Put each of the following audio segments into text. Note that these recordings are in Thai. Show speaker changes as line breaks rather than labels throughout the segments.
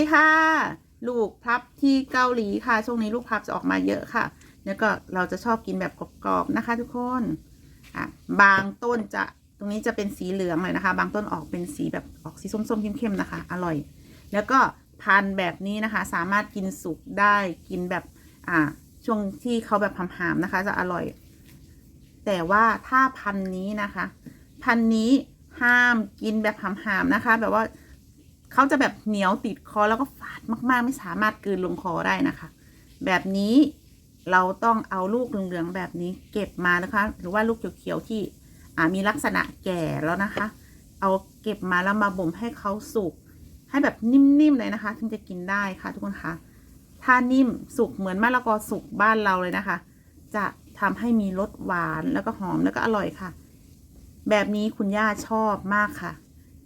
ดีค่ะ ลูกพลับที่เกาหลีค่ะ ช่วงนี้ลูกพลับจะออกมาเยอะค่ะ แล้วก็เราจะชอบกินแบบกรอบๆนะคะ ทุกคนอะบางต้นจะตรงนี้จะเป็นสีเหลืองเลยนะคะ บางต้นออกเป็นสีแบบออกสีส้มๆเข้มๆนะคะ อร่อย แล้วก็พันแบบนี้นะคะ สามารถกินสุกได้กินแบบอ่าช่วงที่เขาแบบหามๆนะคะ จะอร่อย แต่ว่าถ้าพันนี้นะคะ พันนี้ห้ามกินแบบหามๆนะคะ แบบว่า เขาจะแบบเหนียวติดคอแล้วก็ฝาดมากๆ ไม่สามารถกืนลงคอได้นะคะ แบบนี้เราต้องเอาลูกเหลืองๆแบบนี้เก็บมานะคะ หรือว่าลูกเขียวๆที่มีลักษณะแก่แล้วนะคะ เอาเก็บมาแล้วมาบ่มให้เขาสุกให้แบบนิ่มๆเลยนะคะ ถึงจะกินได้ค่ะทุกคนคะถ้านิ่มสุกเหมือนมะละกอสุกบ้านเราเลยนะคะ จะทำให้มีรสหวานแล้วก็หอมแล้วก็อร่อยค่ะ แบบนี้คุณย่าชอบมากค่ะ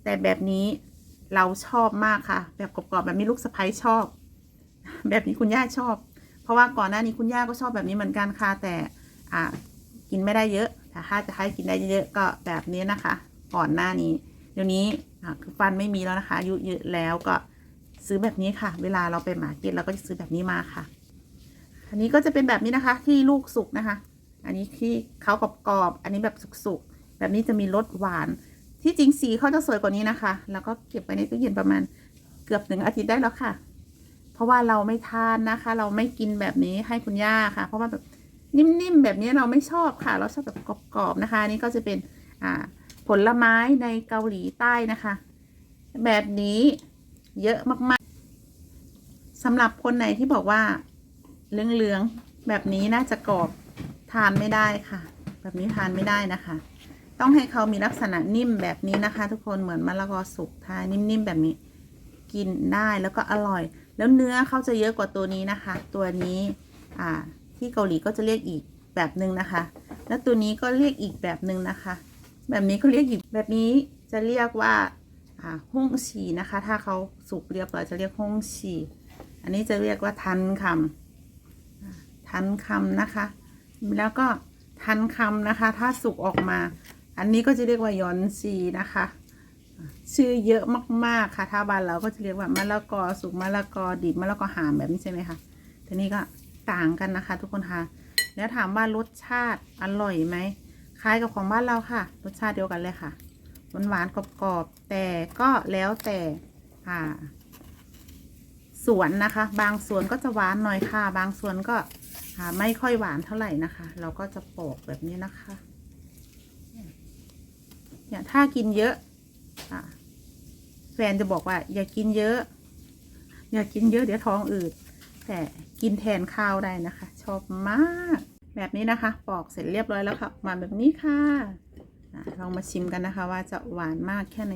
แต่แบบนี้ เราชอบมากค่ะ แบบกรอบๆแบบนี้ลูกสะใภ้ชอบ แบบนี้คุณย่าชอบ เพราะว่าก่อนหน้านี้คุณย่าก็ชอบแบบนี้เหมือนกันค่ะแต่อ่ากินไม่ได้เยอะแต่ถ้าจะให้กินได้เยอะๆก็แบบนี้นะคะ ก่อนหน้านี้ เดี๋ยวนี้อ่าคือฟันไม่มีแล้วนะคะอายุเยอะแล้วก็ซื้อแบบนี้ค่ะ เวลาเราไปหมาเก็ตเราก็จะซื้อแบบนี้มาค่ะ อันนี้ก็จะเป็นแบบนี้นะคะ ที่ลูกสุกนะคะ อันนี้ที่เขากรอบๆอันนี้แบบสุกๆแบบนี้จะมีรสหวาน ที่จริงสีเขาจะสวยกว่านี้นะคะ แล้วก็เก็บไว้ในตู้เย็นประมาณเกือบหนึ่งอาทิตย์ได้แล้วค่ะ เพราะว่าเราไม่ทานนะคะ เราไม่กินแบบนี้ให้คุณย่าค่ะ เพราะว่าแบบนิ่มๆแบบนี้เราไม่ชอบค่ะ เราชอบแบบกรอบๆนะคะนนี่ก็จะเป็นอ่าผลไม้ในเกาหลีใต้นะคะ แบบนี้เยอะมากๆสำหรับคนไหนที่บอกว่าเหลืองๆแบบนี้น่าจะกรอบทานไม่ได้ค่ะ แบบนี้ทานไม่ได้นะคะ ต้องให้เขามีลักษณะนิ่มแบบนี้นะคะ ทุกคนเหมือนมะละกอสุกทานนิ่มๆแบบนี้ กินได้แล้วก็อร่อย แล้วเนื้อเขาจะเยอะกว่าตัวนี้นะคะ ตัวนี้อ่าที่เกาหลีก็จะเรียกอีกแบบหนึ่งนะคะ แล้วตัวนี้ก็เรียกอีกแบบหนึ่งนะคะ แบบนี้ก็เรียกอีกแบบนี้จะเรียกว่าอ่าฮ่งฉีนะคะ ถ้าเขาสุกเรียบร้อยจะเรียกฮ่งฉีอันนี้จะเรียกว่าทันคำอ่าทันคำนะคะ แล้วก็ทันคำนะคะ ถ้าสุกออกมา อันนี้ก็จะเรียกว่ายอนซีนะคะ ชื่อเยอะมากๆค่ะ ถ้าบ้านเราก็จะเรียกว่ามะละกอสุกมะละกอดิบมะละกอหามแบบนี้ใช่ไหมคะทีนี้ก็ต่างกันนะคะ ทุกคนค่ะ แล้วถามว่ารสชาติอร่อยไหมคล้ายกับของบ้านเราค่ะ รสชาติเดียวกันเลยค่ะหวานหวานกรอบๆแต่ก็แล้วแต่อ่าสวนนะคะ บางสวนก็จะหวานหน่อยค่ะ บางสวนก็ไม่ค่อยหวานเท่าไหร่นะคะ เราก็จะปอกแบบนี้นะคะ เนี่ยถ้ากินเยอะอะแฟนจะบอกว่า อย่ากินเยอะ อย่ากินเยอะเดี๋ยวท้องอืด แต่กินแทนข้าวได้นะคะ ชอบมาก แบบนี้นะคะ ปอกเสร็จเรียบร้อยแล้วค่ะ มาแบบนี้ค่ะลองมาชิมกันนะคะ ว่าจะหวานมากแค่ไหน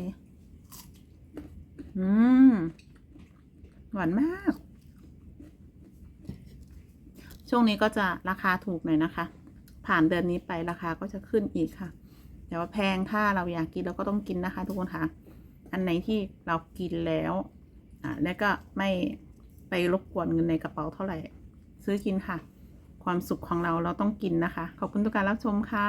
อืม หวานมาก ช่วงนี้ก็จะราคาถูกหน่อยนะคะ ผ่านเดือนนี้ไปราคาก็จะขึ้นอีกค่ะ แต่ว่าแพงถ้าเราอยากกินเราก็ต้องกินนะคะ ทุกคนค่ะอันไหนที่เรากินแล้วอ่าแล้วก็ไม่ไปรบกวนเงินในกระเป๋าเท่าไหร่ ซื้อกินค่ะ ความสุขของเราเราต้องกินนะคะ ขอบคุณทุกการรับชมค่ะ